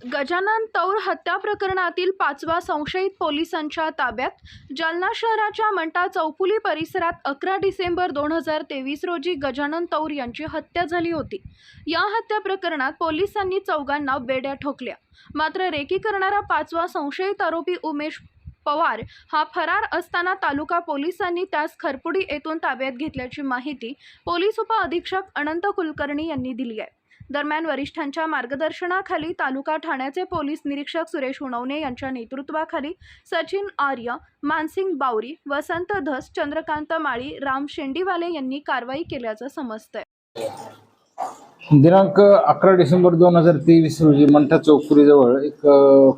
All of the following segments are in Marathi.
गजानन तौर हत्या प्रकरणातील पाचवा संशयित पोलिसांच्या ताब्यात जालना शहराच्या मंटा चौफुली परिसरात अकरा डिसेंबर दोन हजार तेवीस रोजी गजानन तौर यांची हत्या झाली होती. या हत्या प्रकरणात पोलिसांनी चौघांना बेड्या ठोकल्या. मात्र रेकी करणारा पाचवा संशयित आरोपी उमेश पवार हा फरार असताना तालुका पोलिसांनी त्यास खरपुडी येथून ताब्यात घेतल्याची माहिती पोलीस उपअधीक्षक अनंत कुलकर्णी यांनी दिली आहे. दरम्यान वरिष्ठांच्या मार्गदर्शनाखाली तालुका ठाण्याचे पोलीस निरीक्षक सुरेश उणवणे यांच्या नेतृत्वाखाली सचिन आर्य मानसिंग बावरी वसंत धस चंद्रकांत माळी राम शेंडीवाले यांनी कारवाई केल्याचं समजतंय. दिनांक अकरा डिसेंबर दोन हजार तेवीस रोजी मंठा चौकुरीजवळ एक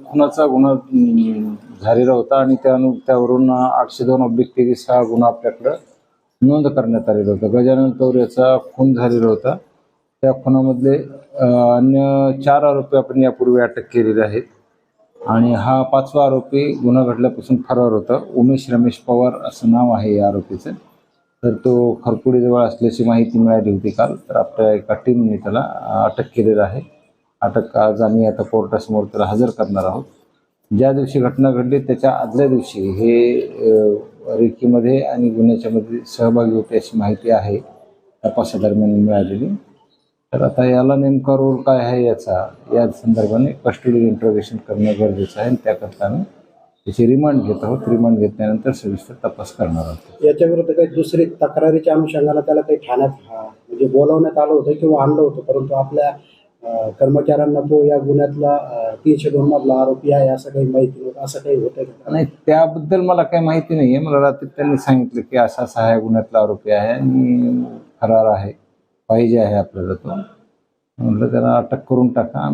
खुनाचा गुन्हा झालेला होता आणि त्यानु त्यावरून आठशे दोन ऑब्लिक तेवीस हा गुन्हा आपल्याकडं नोंद करण्यात आलेला होता. गजानन तौर याचा खून झालेला होता. या खुनामधले अन्य चार आरोपी आपण यापूर्वी अटक केलेले आहेत. आणि हा पाचवा आरोपी गुन्हा घडल्यापासून फरार होता. उमेश रमेश पवार असं नाव आहे या आरोपीचं. तर तो खरपुडीजवळ असल्याची माहिती मिळाली होती काल. तर आपल्या एका टीमने त्याला अटक केलेलं आहे. अटक आज आम्ही आता कोर्टासमोर त्याला हजर करणार आहोत. ज्या दिवशी घटना घडली त्याच्या आदल्या दिवशी हे रेखीमध्ये रेकीमध्ये आणि गुन्ह्याच्यामध्ये सहभागी होते अशी माहिती आहे. तपासादरम्यान मिळालेली. तर आता याला नेमका रोल काय आहे याचा या संदर्भाने कस्टडी इंट्रोगेशन करणं गरजेचं आहे आणि त्याकरता आम्ही त्याची रिमांड घेत आहोत. रिमांड घेतल्यानंतर सविस्तर तपास करणार आहोत. याच्या विरुद्ध काही दुसरी तक्रारीच्या अनुषंगाने त्याला काही ठाण्यात हा, म्हणजे बोलावण्यात आलं होतं किंवा आणलं होतं परंतु आपल्या कर्मचाऱ्यांना तो या गुन्ह्यातला तीनशे दोन मधला आरोपी आहे असं काही माहिती नव्हतं असं काही होतं का? नाही त्याबद्दल मला काही माहिती नाही आहे मला रात्री त्यांनी सांगितलं की असा असा हा गुन्ह्यातला आरोपी आहे आणि फरार आहे. पाहिजे आहे आपल्याला तो. म्हटलं त्याला अटक करून टाका.